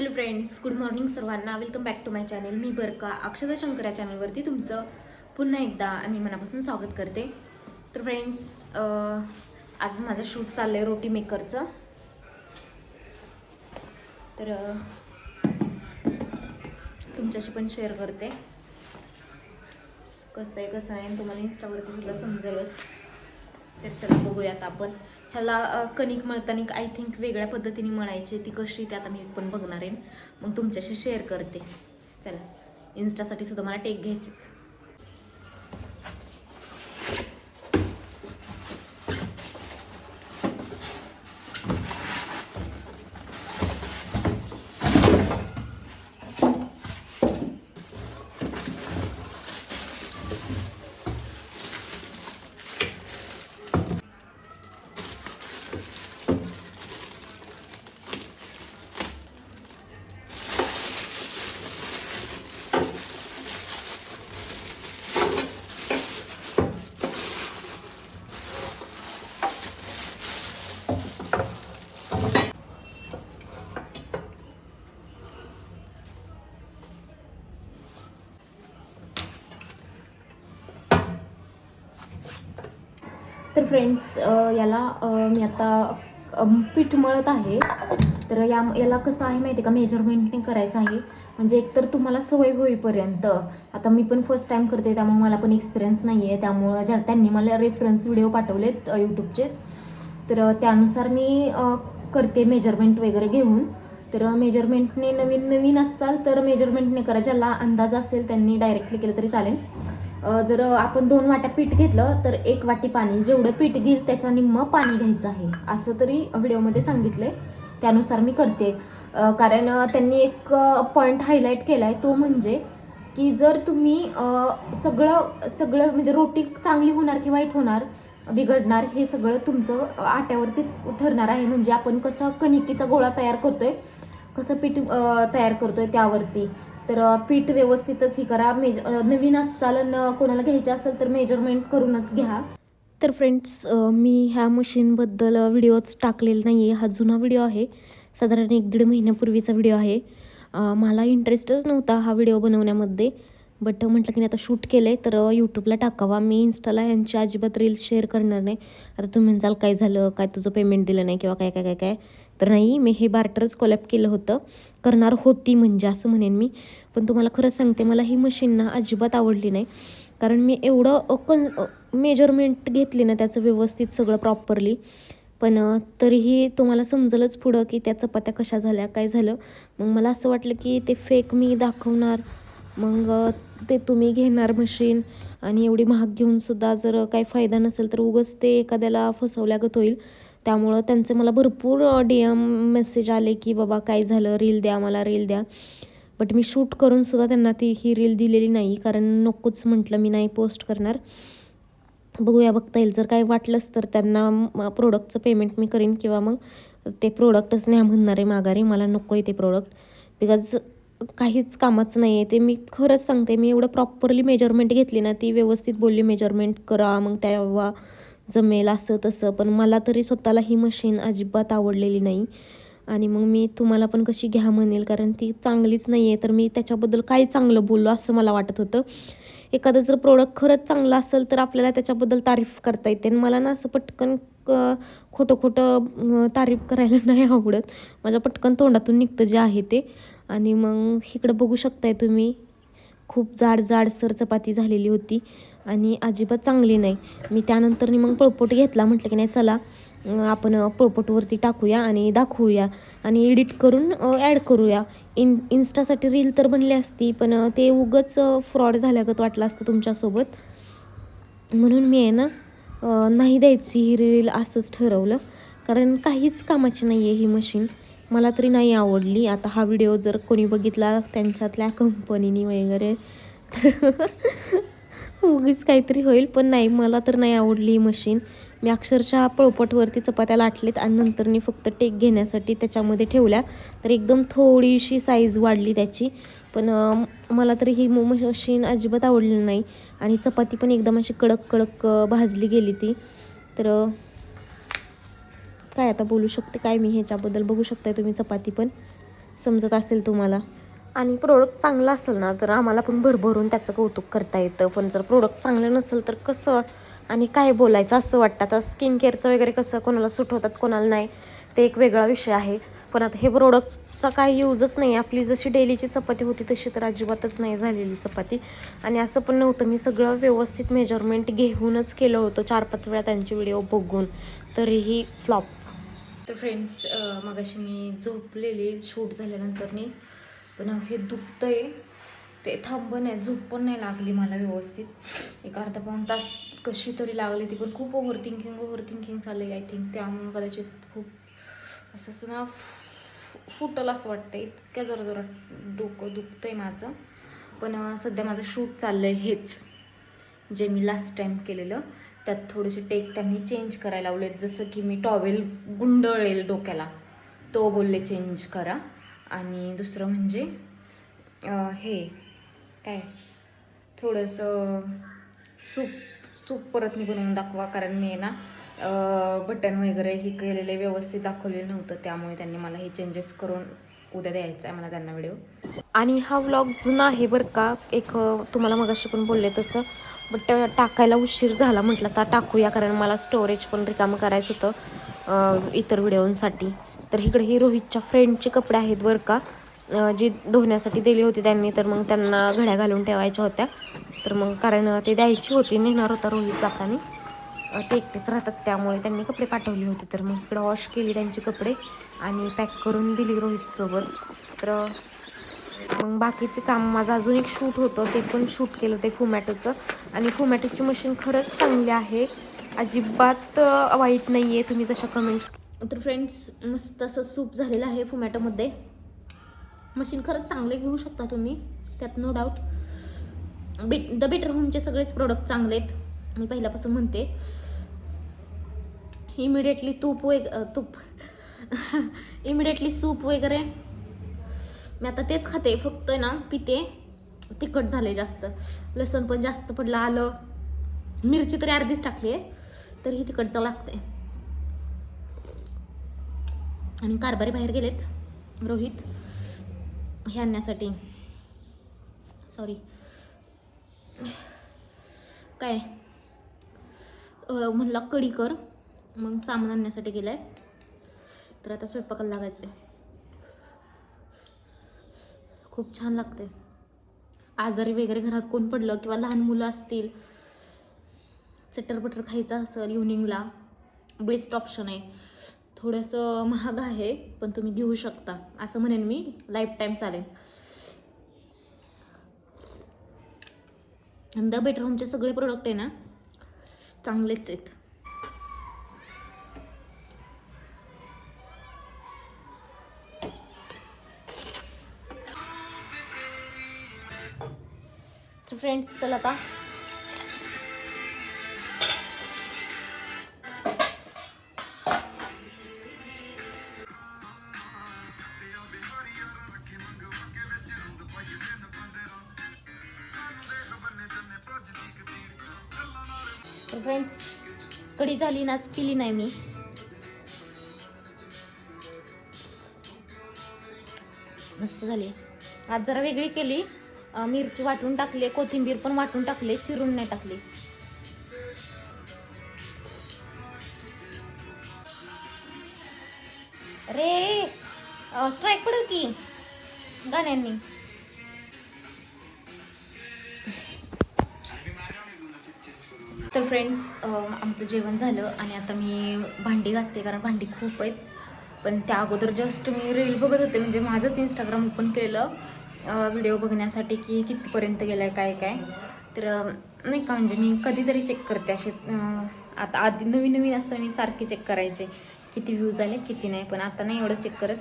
Hello friends good morning सर्वांना. Welcome back to my channel मी बरका. अक्षता शंकर या चॅनलवरती तुमचं पुन्हा एकदा आणि मनापासून स्वागत करते. तर फ्रेंड्स आज माझं शूट चाललं आहे रोटी मेकरचं तर तुमच्याशी पण शेअर करते. कसं आहे कसं आहे आणि तुम्हाला इन्स्टावरती सुद्धा समजेलच. तर चला बघूयात आपण. ह्याला कणिक मळताना आय थिंक वेगळ्या पद्धतीने मळायची ती कशी ते आता मी पण बघणार आहे. मग तुमच्याशी शेअर करते. चला. इन्स्टासाठी सुद्धा मला टेक घ्यायचे तर फ्रेंड्स याला मी आता पीठ मळत आहे. तर या याला कसं आहे माहिती आहे का? मेजरमेंटने करायचं आहे. म्हणजे एकतर तुम्हाला सवय होईपर्यंत. आता मी पण फर्स्ट टाईम करते त्यामुळे मला पण एक्सपिरियन्स नाही आहे त्यामुळं ज्या त्यांनी मला रेफरन्स व्हिडिओ पाठवलेत यूट्यूबचेच तर त्यानुसार मी करते मेजरमेंट वगैरे घेऊन. तर मेजरमेंटने नवीन नवीन असाल तर मेजरमेंटने करा. ज्याला अंदाज असेल त्यांनी डायरेक्टली केलं तरी चालेल. जर आपण दोन वाट्या पीठ घेतलं तर एक वाटी पाणी जेवढं पीठ घेईल त्याच्या निम्म पाणी घ्यायचं आहे असं तरी व्हिडिओमध्ये सांगितले. त्यानुसार मी करते. कारण त्यांनी एक पॉईंट हायलाईट केला आहे तो म्हणजे की जर तुम्ही सगळं सगळं म्हणजे रोटी चांगली होणार की वाईट होणार बिघडणार हे सगळं तुमचं आट्यावरती ठरणार आहे. म्हणजे आपण कसं कणिकीचा गोळा तयार करतोय कसं पीठ तयार करतोय त्यावरती. तर पीठ व्यवस्थितच ही करा. मेज नवीनच चालन कोणाला घ्यायचं असेल तर मेजरमेंट करूनच घ्या. तर फ्रेंड्स मी ह्या मशीनबद्दल व्हिडिओच टाकलेला नाही आहे हा जुना व्हिडिओ आहे. साधारण एक दीड महिन्यापूर्वीचा व्हिडिओ आहे. मला इंटरेस्टच नव्हता हा व्हिडिओ बनवण्यामध्ये. बट म्हटलं की नाही आता शूट केलं आहे तर यूट्यूबला टाकावा. मी इन्स्टाला यांची अजिबात रील्स शेअर करणार नाही. आता तुम्ही म्हणचाल काय झालं? काय तुझं पेमेंट दिलं नाही? किंवा काय काय काय काय? तर नाही मी हे बार्टरच कोलॅप केलं होतं. करणार होती म्हणजे असं म्हणेन मी. पण तुम्हाला खरं सांगते मला ही मशीन ना अजिबात आवडली नाही. कारण मी एवढं कन मेजरमेंट घेतली ना त्याचं व्यवस्थित सगळं प्रॉपरली पण तरीही तुम्हाला समजलंच पुढं की त्या चपात्या कशा झाल्या काय झालं. मग मला असं वाटलं की ते फेक मी दाखवणार. मग ते तुम्ही घेणार मशीन आणि एवढी महाग घेऊन सुद्धा जर काही फायदा नसेल तर उगच ते एखाद्याला फसवल्यागत होईल. त्यामुळं त्यांचे मला भरपूर डी एम मेसेज आले की बाबा काय झालं? रील द्या मला रील द्या. बट मी शूट करून सुद्धा त्यांना ती ही रील दिलेली नाही. कारण नकोच म्हटलं मी नाही पोस्ट करणार. बघूया बघता येईल. जर काय वाटलंच तर त्यांना प्रोडक्टचं पेमेंट मी करीन किंवा मग ते प्रोडक्टच नाही म्हणणार आहे माघारी. मला नको आहे ते प्रोडक्ट बिकॉज काहीच कामाचं नाही आहे ते मी खरंच सांगते मी एवढं प्रॉपरली मेजरमेंट घेतली ना ती व्यवस्थित बोलली मेजरमेंट करा मग तेव्हा जमेल असं तसं पण मला तरी स्वतःला ही मशीन अजिबात आवडलेली नाही. आणि मग मी तुम्हाला पण कशी घ्या म्हणेल कारण ती चांगलीच नाही आहे तर मी त्याच्याबद्दल काय चांगलं बोललो असं मला वाटत होतं. एखादं जर प्रोडक्ट खरंच चांगलं असेल तर आपल्याला त्याच्याबद्दल तारीफ करता येते. आणि मला ना असं पटकन क खोटं खोटं तारीफ करायला नाही आवडत. माझ्या पटकन तोंडातून निघतं जे आहे ते. आणि मग इकडं बघू शकताय तुम्ही. खूप जाड जाडसर चपाती झालेली होती. आणि अजिबात चांगली नाही. मी त्यानंतरनी मग पळपोट घेतला. म्हटलं की नाही चला आपण पळपोटवरती टाकूया आणि दाखवूया आणि एडिट करून ॲड करूया. इन इन्स्टासाठी रील तर बनली असती पण ते उगंच फ्रॉड झाल्यागत वाटलं असतं तुमच्यासोबत. म्हणून मी आहे ना नाही द्यायची ही रील असंच ठरवलं. कारण काहीच कामाची नाही आहे ही मशीन मला तरी नाही आवडली. आता हा व्हिडिओ जर कोणी बघितला त्यांच्यातल्या कंपनीनी वगैरे तर उगीच काहीतरी होईल पण नाही मला तर नाही आवडली ही मशीन मी अक्षरशः पळपटवरती चपात्या लाटलेत आणि नंतर मी फक्त टेक घेण्यासाठी त्याच्यामध्ये ठेवल्या. तर एकदम थोडीशी साईज वाढली त्याची. पण मला तरी ही मो- मशीन अजिबात आवडली नाही. आणि चपाती पण एकदम अशी कडक कडक भाजली गेली ती. तर काय आता बोलू शकते? काय मी ह्याच्याबद्दल बघू शकताय तुम्ही चपाती पण? समजत असेल तुम्हाला. आणि प्रोडक्ट चांगलं असेल ना तर आम्हाला पण भरभरून त्याचं कौतुक करता येतं. पण जर प्रोडक्ट चांगलं नसेल तर कसं आणि काय बोलायचं असं वाटतं? आता स्किन केअरचं वगैरे कसं कोणाला सूट होतात कोणाला नाही ते एक वेगळा विषय आहे. पण आता हे प्रोडक्टचा काही यूजच नाही. आपली जशी डेलीची चपाती होती तशी तर अजिबातच नाही झालेली चपाती. आणि असं पण नव्हतं. मी सगळं व्यवस्थित मेजरमेंट घेऊनच केलं होतं. चार पाच वेळा त्यांचे व्हिडिओ बघून. तरीही फ्लॉप तर फ्रेंड्स मग अशी मी झोपलेली. शूट झाल्यानंतरनी पण हे दुखतंय. ते थांब आहे. झोप पण नाही लागली मला व्यवस्थित. एक अर्धा पाऊण तास कशी तरी लागली ती पण खूप ओव्हर थिंकिंग ओव्हर थिंकिंग चाललं आय थिंक त्यामुळे कदाचित खूप असं असं ना फुटल असं वाटतं इतक्या जोरा जोरात डोकं दुखतंय माझं. पण सध्या माझं शूट चाललं आहे हेच. जे मी लास्ट टाईम केलेलं. त्यात थोडेसे टेक त्यांनी चेंज करायला लावलेत. जसं की मी टॉवेल गुंडळेल डोक्याला. तो बोलले चेंज करा. आणि दुसरं म्हणजे हे काय? थोडंसं सूप सूप परत मी बनवून दाखवा कारण मी ना बटन वगैरे हे केलेले व्यवस्थित दाखवलेलं नव्हतं त्यामुळे त्यांनी मला हे चेंजेस करून उद्या द्यायचं आहे मला त्यांना व्हिडिओ आणि हा व्लॉग जुना आहे बरं का एक तुम्हाला मगाशी पण बोलले तसं बट टाकायला उशीर झाला म्हटलं तर टाकूया कारण मला स्टोरेज पण रिकामं करायचं होतं इतर व्हिडिओंसाठी तर इकडे हे रोहितच्या फ्रेंडचे कपडे आहेत बरं का. जी धुण्यासाठी दिली होती त्यांनी तर मग त्यांना घड्या घालून ठेवायच्या होत्या. तर मग कारण ते द्यायची होती नेणार होता रोहित जाताना. ते एकटेच राहतात त्यामुळे त्यांनी कपडे पाठवले होते. तर मग इकडं वॉश केली त्यांचे कपडे आणि पॅक करून दिली रोहितसोबत. तर मग बाकीचे काम माझं अजून एक शूट होतं ते पण शूट केलं ते फुमॅटोचं आणि फुमॅटोची मशीन खरंच चांगली आहे. अजिबात वाईट नाही आहे तुम्ही जशा कमेंट्स तर फ्रेंड्स मस्त असं सूप झालेलं आहे फुमॅटोमध्ये मशीन खरंच चांगले घेऊ शकता तुम्ही त्यात no doubt bet the better होमचे सगळेच प्रोडक्ट चांगले आहेत मी पहिल्यापासून म्हणते. इमिडिएटली तूप वेग तूप. इमिडिएटली सूप वगैरे. मी आता तेच खाते फक्त ना पिते. तिखट झाले जास्त. लसण पण जास्त पडलं आलं. मिरची तरी अर्धीच टाकली आहे तरीही तिखटचं लागते आणि कारभारी बाहेर गेलेत. रोहित हे आणण्यासाठी. सॉरी काय? म्हणला कडी कर. मग सामान आणण्यासाठी गेलाय. तर आता स्वयंपाकाला लागायचं खूप छान लागते आजारी वगैरे घरात कोण पडलं किंवा लहान मुलं असतील चटर बटर खायचं असेल इव्हनिंगला बेस्ट ऑप्शन आहे. थोडंसं महाग आहे पण तुम्ही घेऊ शकता. असं म्हणेन मी लाईफ टाईम चालेल. द बेटर होमचे सगळे प्रोडक्ट आहे ना चांगलेच आहेत. तर फ्रेंड्स चला आता झाली नाच पिली नाही मी. मस्त झाली. आज जरा वेगळी केली. मिरची वाटून टाकली कोथिंबीर पण वाटून टाकले चिरून नाही टाकली. अरे स्ट्राईक पडेल की गाण्यांनी. तर फ्रेंड्स आमचं जेवण झालं आणि आता मी भांडी घासते कारण भांडी खूप आहेत. पण त्या अगोदर जस्ट मी रील बघत होते. म्हणजे माझंच इंस्टाग्राम ओपन केलं व्हिडिओ बघण्यासाठी की कितीपर्यंत गेलं आहे काय काय. तर नाही का म्हणजे मी कधीतरी चेक करते असे आता आधी नवीन नवीन असताना मी सारखे चेक करायचे. किती व्ह्यूज आले किती नाही पण आता नाही एवढं चेक करत.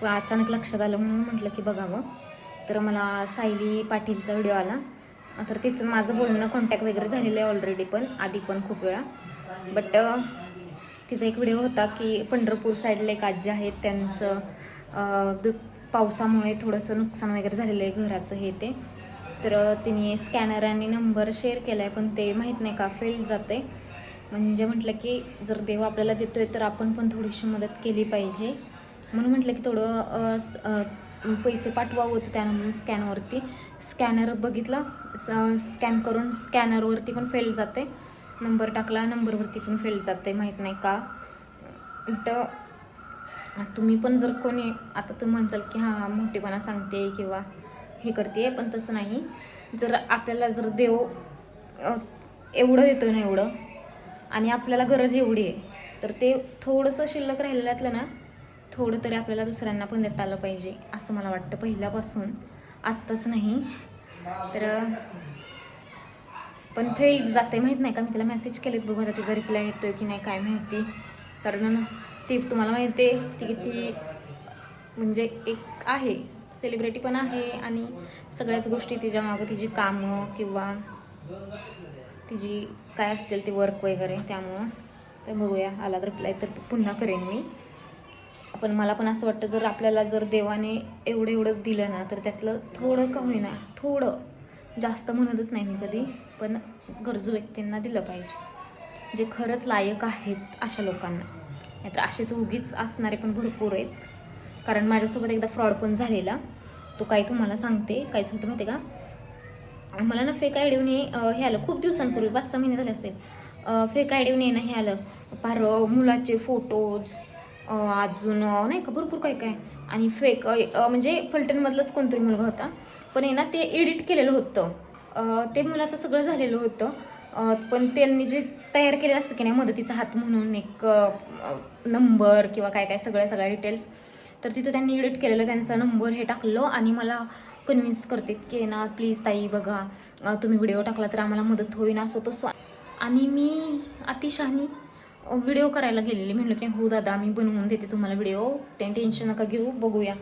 पण अचानक लक्षात आलं म्हणून म्हटलं की बघावं. तर मला सायली पाटीलचा व्हिडिओ आला. तर तिचं माझं बोलणं कॉन्टॅक्ट वगैरे झालेलं आहे ऑलरेडी पण आधी पण खूप वेळा. बट तिचा एक व्हिडिओ होता की पंढरपूर साईडला एक आजी आहेत त्यांचं दु- पावसामुळे थोडंसं नुकसान वगैरे झालेलं आहे घराचं हे ते. तर तिने स्कॅनर आणि नंबर शेअर केला आहे पण ते माहीत नाही का फेल्ड जाते म्हणजे म्हटलं की जर देव आपल्याला देतोय तर आपण पण थोडीशी मदत केली पाहिजे. म्हणून म्हटलं की थोडं स- पैसे पाठवावं होतं त्यानं स्कॅनवरती. स्कॅनर बघितलं स्कॅन करून स्कॅनरवरती पण फेल जाते नंबर टाकला नंबरवरती पण फेल जाते माहीत नाही का? तर तुम्ही पण जर कोणी आता तुम्ही म्हणचाल की हां मोठेपणा सांगते किंवा हे करते पण तसं नाही. जर आपल्याला जर देव एवढं देतो ना एवढं आणि आपल्याला गरज एवढी आहे तर ते थोडंसं शिल्लक राहिलेल्यातलं ना थोडं तरी आपल्याला दुसऱ्यांना पण देता आलं पाहिजे असं मला वाटतं पहिल्यापासून. आत्ताच नाही. तर पण फेल जाते. माहीत नाही का? मी तिला मेसेज केलेत बघू आता तिचा रिप्लाय येतोय की नाही काय माहिती. कारण ती तुम्हाला माहिती आहे ती किती म्हणजे एक आहे. सेलिब्रिटी पण आहे आणि सगळ्याच गोष्टी तिच्या मागं तिची कामं किंवा तिची काय असतील ते वर्क वगैरे त्यामुळं तर बघूया. आला तर रिप्लाय तर पुन्हा करेन मी. पण मला पण असं वाटतं जर आपल्याला जर देवाने एवढं एवढंच दिलं ना तर त्यातलं थोडं का होईना थोडं जास्त म्हणतच नाही मी कधी पण गरजू व्यक्तींना दिलं पाहिजे. जे खरंच लायक आहेत अशा लोकांना. नाहीतर असेच उगीच असणारे पण भरपूर आहेत. कारण माझ्यासोबत एकदा फ्रॉड पण झालेला. तो काय तुम्हाला सांगते. काय सांगते माहिती आहे का? मला ना फेक आय डीवने हे आलं. खूप दिवसांपूर्वी पाच सहा महिने झाले असतील. फेक आय डीवने ना हे आलं. फार मुलाचे फोटोज अजून नाही का भरपूर काय काय. आणि फेक म्हणजे फलटणमधलंच कोणतरी मुलगा होता. पण आहे ना ते एडिट केलेलं होतं. ते मुलाचं सगळं झालेलं होतं. पण त्यांनी जे तयार केलेलं असतं की नाही मदतीचा हात म्हणून एक नंबर किंवा काय काय सगळ्या सगळ्या डिटेल्स तर तिथं त्यांनी एडिट केलेलं त्यांचा नंबर हे टाकलं आणि मला कन्व्हिन्स करते की ना प्लीज ताई बघा तुम्ही व्हिडिओ टाकला तर आम्हाला मदत होईल असं तसं आणि मी अतिशहानी व्हिडिओ करायला गेलेली. म्हणलं की हो दादा आम्ही बनवून देते तुम्हाला व्हिडिओ टेन टेन्शन नका घेऊ बघूया.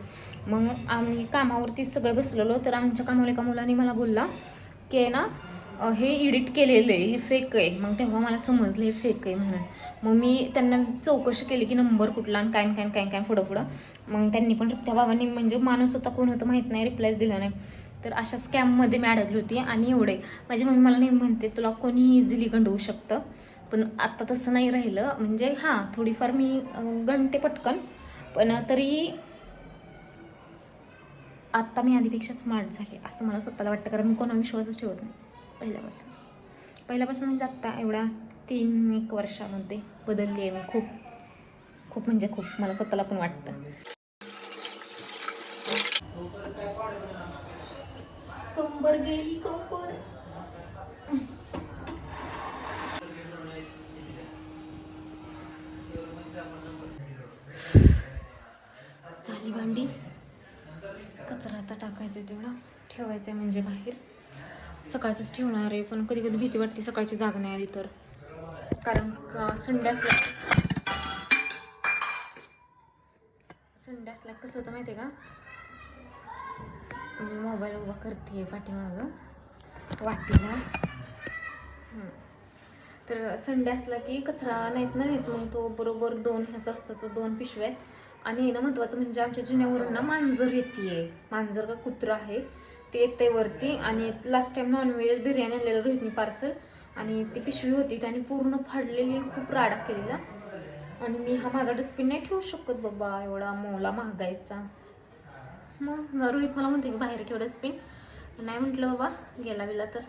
मग आम्ही कामावरती सगळं बसलेलो. तर आमच्या कामावर एका मुलाने मला बोलला की आहे ना हे एडिट केलेलं आहे हे फेक आहे. मग तेव्हा मला समजलं हे फेक आहे म्हणून. मग मी त्यांना चौकशी केली की नंबर कुठला आणि काय काय काय काय पुढं पुढं. मग त्यांनी पण त्या बाबांनी म्हणजे माणूस होता कोण होतं माहीत नाही रिप्लायच दिला नाही. तर अशा स्कॅममध्ये मी अडकली होती आणि एवढे माझी मम्मी मला नेहमी म्हणते तुला कोणी इझिली गंडवू शकतं. पण आत्ता तसं नाही राहिलं. म्हणजे हां थोडीफार मी अं, गणते पटकन. पण तरी आत्ता मी आधीपेक्षा स्मार्ट झाले असं मला स्वतःला वाटतं. कारण मी कोणा विश्वासच ठेवत नाही पहिल्यापासून. पहिल्यापासून म्हणजे आत्ता एवढ्या तीन एक वर्षामध्ये बदलली आहे मी खूप. खूप म्हणजे खूप मला स्वतःला पण वाटतं. कंबर गेली कंबर ही भांडी. कचरा आता टाकायचा तेवढा. ठेवायचा म्हणजे बाहेर. सकाळचंच ठेवणार आहे पण कधी कधी भीती वाटते सकाळची जाग नाही आली तर. कारण संडे असला संडे असला कसं होतं माहिती आहे का? मी मोबाईल उभा करते पाठीमागं. वाटीला. तर संडे असला की कचरा नाहीत ना येत मग तो बरोबर दोन ह्याचा असतं तो दोन पिशव्या आहेत. आणि ना महत्त्वाचं म्हणजे आमच्या जिन्यावरून ना मांजर येते मांजर का कुत्र आहे ते येते वरती आणि लास्ट टाइम नॉनव्हेज बिर्याणी आणलेलं रोहितनी पार्सल आणि ती पिशवी होती त्याने पूर्ण फाडलेली खूप राडा केलेला. आणि मी हा माझा डस्टबिन नाही ठेवू शकत बाबा एवढा मोला महागायचा. मग रोहित मला म्हणते की बाहेर ठेव डस्टबिन नाही म्हटलं बाबा गेला बिला तर.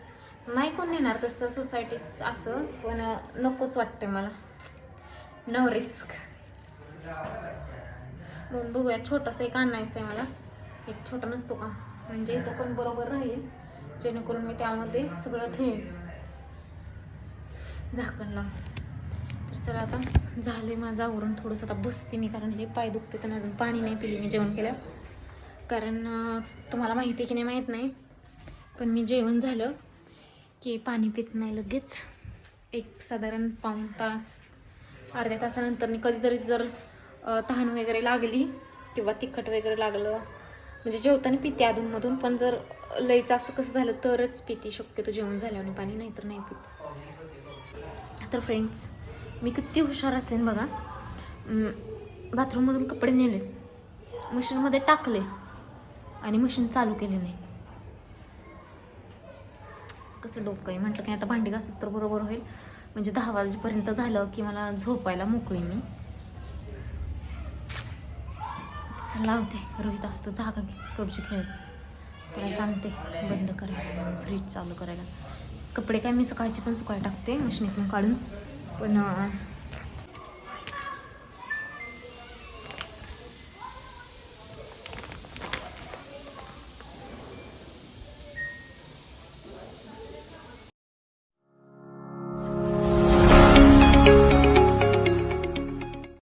नाही कोण नेणार तसं सोसायटीत असं पण नकोच वाटते मला. नो रिस्क दोन बघूया. छोटासा एक आणायचा आहे मला. एक छोटा नसतो का? म्हणजे इथं पण बरोबर राहील. जेणेकरून मी त्यामध्ये सगळं ठेवेन. झाकण लावून. तर चला आता झाले माझं आवरून थोडंसं. आता बसते मी कारण हे पाय दुखते तर अजून पाणी नाही पिली मी जेवण केलं कारण तुम्हाला माहिती आहे की नाही माहीत नाही. पण मी जेवण झालं की पाणी पित नाही लगेच. एक साधारण पाऊण तास अर्ध्या तासानंतर मी कधीतरी जर तहान वगैरे लागली किंवा तिखट वगैरे लागलं म्हणजे जेवताना पिते अधूनमधून पण जर लईचं असं कसं झालं तरच पिते शक्यतो जेवण झाल्यावर पाणी नाही तर नाही पित. तर फ्रेंड्स मी किती हुशार असेन बघा. बाथरूममधून कपडे नेले मशीनमध्ये टाकले आणि मशीन चालू केले नाही कसं डोकं आहे? म्हटलं की आता भांडी घासूस तर बरोबर होईल. म्हणजे दहा वाजेपर्यंत झालं की मला झोपायला मोकळी मी. चला होते रोहित असतो जागा घे. पबजी खेळत. त्याला सांगते बंद करायला फ्रीज चालू करायला. कपडे काय मी सकाळची पण सुकायला टाकते मशीनीतून काढून. पण